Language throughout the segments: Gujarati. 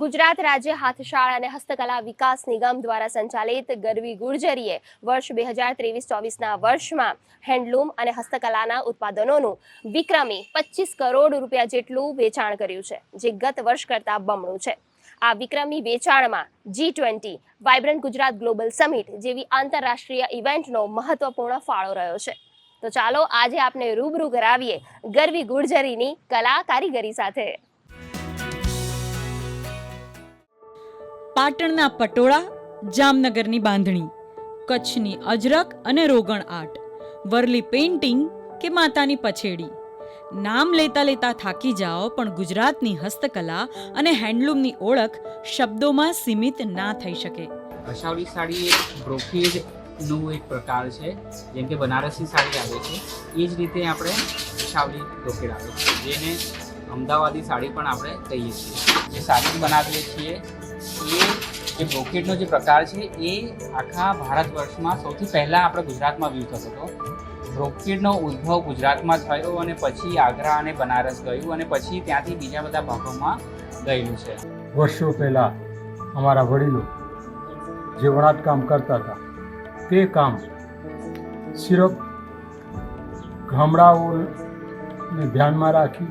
ગુજરાત રાજ્ય હાથશાળ અને હસ્તકલા વિકાસ નિગમ દ્વારા સંચાલિત ગરવી ગુર્જરીએ વર્ષ બે હજાર ત્રેવીસ ચોવીસના વર્ષમાં હેન્ડલૂમ અને હસ્તકલાના ઉત્પાદનોનું વિક્રમી પચીસ કરોડ રૂપિયા જેટલું વેચાણ કર્યું છે, જે ગત વર્ષ કરતાં બમણું છે. આ વિક્રમી વેચાણમાં G twenty vibrant Gujarat global summit જેવી આંતરરાષ્ટ્રીય ઇવેન્ટનો મહત્વપૂર્ણ ફાળો રહ્યો છે. તો ચાલો આજે આપને રૂબરૂ કરાવીએ ગરવી ગુર્જરીની કલા કારીગરી સાથે. પાટણના પટોળા, જામનગરની બાંધણી, કચ્છની અજરક અને રોગણ આર્ટ, વરલી પેઇન્ટિંગ કે માતાની પછેડી. નામ લેતા લેતા થાકી જાઓ, પણ ગુજરાતની હસ્તકલા અને હેન્ડલૂમની ઓળખ શબ્દોમાં સીમિત ના થઈ શકે. કશાવલી સાડી એક બ્રોકેડનું એક પ્રકાર છે, જેમ કે બનારસી સાડી આવે છે, એ જ રીતે આપણે કશાવલી બ્રોકેડ આવે છે. જેને અમદાવાદી સાડી પણ આપણે કહીએ છીએ. જે સાડી બનાવીએ છીએ, એ જે બ્રોકેટનો જે પ્રકાર છે, એ આખા ભારત વર્ષમાં સૌથી પહેલાં આપણે ગુજરાતમાં વ્યૂ થતો હતો. બ્રોકેટનો ઉદ્ભવ ગુજરાતમાં થયો અને પછી આગ્રા અને બનારસ ગયું અને પછી ત્યાંથી બીજા બધા ભાગોમાં ગયેલું છે. વર્ષો પહેલાં અમારા વડીલો જે વણાટકામ કરતા હતા, તે કામ સિર્ફ ગામડાઓને ધ્યાનમાં રાખી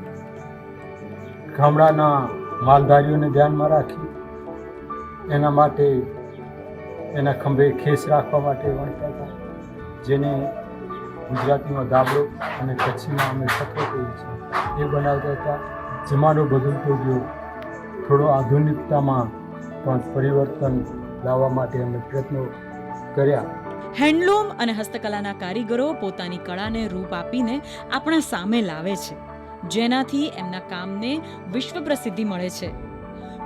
ગામડાના માલધારીઓને ધ્યાનમાં રાખી એના માટે એના ખંભે ખેસ રાખવા માટે વણતા હતા, જેને ગુજરાતીમાં દાબડો અને કચ્છીમાં અમે સખો કહીએ છીએ. એ બનાવતા હતા. જમાનો બદલતો ગયો. થોડો આધુનિકતામાં પણ પરિવર્તન લાવવા માટે અમે પ્રયત્નો કર્યા. હેન્ડલૂમ અને હસ્તકલાના કારીગરો પોતાની કળાને રૂપ આપીને આપણા સામે લાવે છે. જેનાથી એમના કામને વિશ્વ પ્રસિદ્ધિ મળે છે.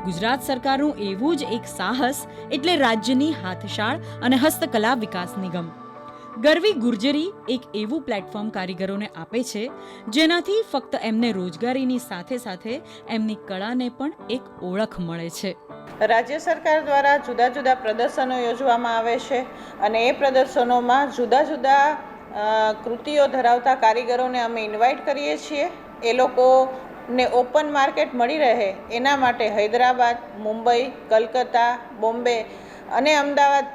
ગુજરાત સરકારનું એવું જ એક સાહસ એટલે રાજ્યની હાથશાળ અને હસ્તકલા વિકાસ નિગમ. ગરવી ગુર્જરી એક એવું પ્લેટફોર્મ કારીગરોને આપે છે, જેનાથી ફક્ત એમને રોજગારીની સાથે સાથે એમની કળાને પણ એક ઓળખ મળે છે. રાજ્ય સરકાર દ્વારા જુદા જુદા પ્રદર્શનો યોજવામાં આવે છે અને એ પ્રદર્શનોમાં જુદા જુદા કૃતિઓ ધરાવતા કારીગરોને અમે ઇન્વાઇટ કરીએ છીએ. એ લોકોને ઓપન માર્કેટ મળી રહે એના માટે હૈદરાબાદ, મુંબઈ, કલકત્તા, બોમ્બે અને અમદાવાદ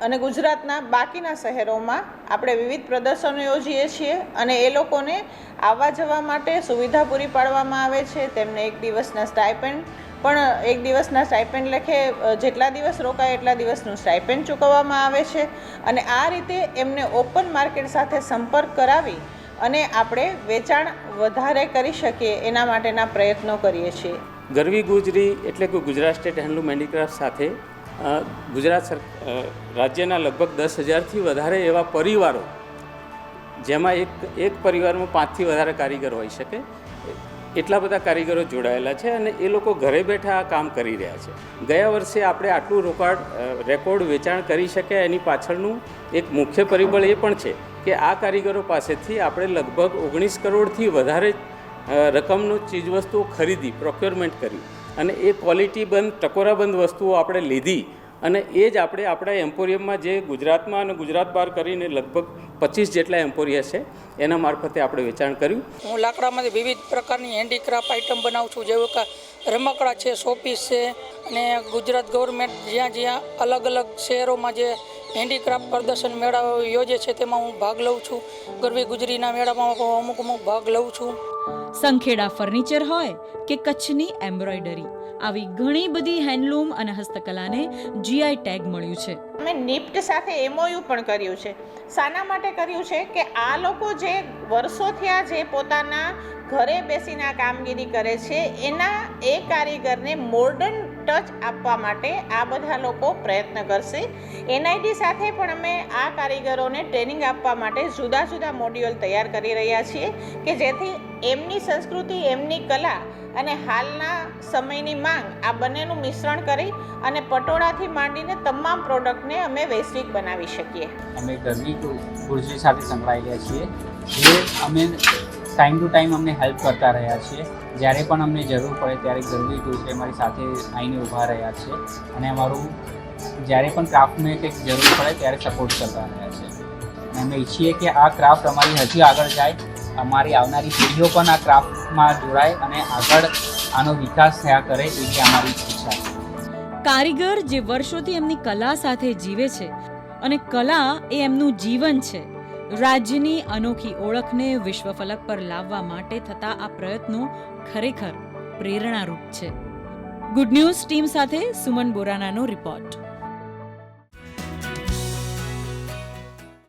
અને ગુજરાતના બાકીના શહેરોમાં આપણે વિવિધ પ્રદર્શનો યોજીએ છીએ અને એ લોકોને આવવા જવા માટે સુવિધા પૂરી પાડવામાં આવે છે. તેમને એક દિવસના સ્ટાઇપેન્ડ પણ એક દિવસના સ્ટાઇપેન્ડ લખે જેટલા દિવસ રોકાય એટલા દિવસનું સ્ટાઇપેન્ડ ચૂકવવામાં આવે છે. અને આ રીતે એમને ઓપન માર્કેટ સાથે સંપર્ક કરાવી અને આપણે વેચાણ વધારે કરી શકીએ એના માટેના પ્રયત્નો કરીએ છીએ. ગરવી ગુજરી એટલે કે ગુજરાત સ્ટેટ હેન્ડલૂમ હેન્ડીક્રાફ્ટ સાથે ગુજરાત રાજ્યના લગભગ દસ હજારથી વધારે એવા પરિવારો, જેમાં એક એક પરિવારમાં પાંચથી વધારે કારીગર હોઈ શકે, એટલા બધા કારીગરો જોડાયેલા છે અને એ લોકો ઘરે બેઠા આ કામ કરી રહ્યા છે. ગયા વર્ષે આપણે આટલું રોકાડ રેકોર્ડ વેચાણ કરી શક્યા એની પાછળનું એક મુખ્ય પરિબળ એ પણ છે. કે આ કારીગરો પાસેથી આપણે લગભગ ઓગણીસ કરોડથી વધારે રકમનું ચીજવસ્તુઓ ખરીદી પ્રોક્યોરમેન્ટ કરી. અને એ ક્વોલિટી બંધ ટકોરાબંધ વસ્તુઓ આપણે લીધી અને એ જ આપણે આપણા એમ્પોરિયમમાં જે ગુજરાતમાં અને ગુજરાત બહાર કરીને લગભગ પચીસ જેટલા એમ્પોરિયા છે, એના મારફતે આપણે વેચાણ કર્યું. હું લાકડામાંથી વિવિધ પ્રકારની હેન્ડીક્રાફ્ટ આઇટમ બનાવું છું. જેવું કે રમકડા છે શોપીસ છે અને ગુજરાત ગવર્મેન્ટ જ્યાં જ્યાં અલગ અલગ શહેરોમાં જે હેન્ડીક્રાફ્ટ પ્રદર્શન મેળાઓ યોજે છે, તેમાં હું ભાગ લઉં છું. ગરવી ગુજરીના મેળામાં અમુક અમુક ભાગ લઉં છું. સંખેડા ફર્નિચર હોય કે કચ્છની એમ્બ્રોઇડરી આવી ઘણી બધી હેન્ડલૂમ અને હસ્તકલાને જીઆઈ ટેગ મળ્યું છે. અમે નિફ્ટ સાથે એમઓયુ પણ કર્યું છે. શાના માટે કર્યું છે કે આ લોકો જે વર્ષોથી આ જે પોતાના ઘરે બેસીને આ કામગીરી કરે છે, એના એ કારીગરને મોડર્ન ટચ આપવા માટે આ બધા લોકો પ્રયત્ન કરશે. એનઆઈટી સાથે પણ અમે આ કારીગરોને ટ્રેનિંગ આપવા માટે જુદા જુદા મોડ્યુલ તૈયાર કરી રહ્યા છીએ કે જેથી એમની સંસ્કૃતિ, એમની કલા અને હાલના સમયની માંગ આ બંનેનું મિશ્રણ કરી અને પટોળાથી માંડીને તમામ પ્રોડક્ટને અમે વૈશ્વિક બનાવી શકીએ. અમે ગરમી ગુર્જરી સાથે સંકળાયેલા છીએ. જે અમે ટાઈમ ટુ ટાઈમ અમને હેલ્પ કરતા રહ્યા છીએ. જ્યારે પણ અમને જરૂર પડે ત્યારે ગરબી ગુર્જરી અમારી સાથે આવીને ઊભા રહ્યા છે. અને અમારું જ્યારે પણ ક્રાફ્ટને કંઈક જરૂર પડે ત્યારે સપોર્ટ કરતા રહ્યા છે. અમે ઈચ્છીએ કે આ ક્રાફ્ટ અમારી હજી આગળ જાય. અમારી આવનારી પેઢીઓ પણ આ ક્રાફ્ટમાં જોડાય અને આગળ આનો વિકાસ થયા કરે એવી અમારી ઈચ્છા કારીગર જે વર્ષોથી એમની કલા સાથે જીવે છે અને કલા એ એમનું જીવન છે, રાજ્યની અનોખી ઓળખને વિશ્વ ફલક પર લાવવા માટે થતા આ પ્રયત્નો ખરેખર પ્રેરણારૂપ છે. ગુડ ન્યૂઝ ટીમ સાથે સુમન બોરાનાનો રિપોર્ટ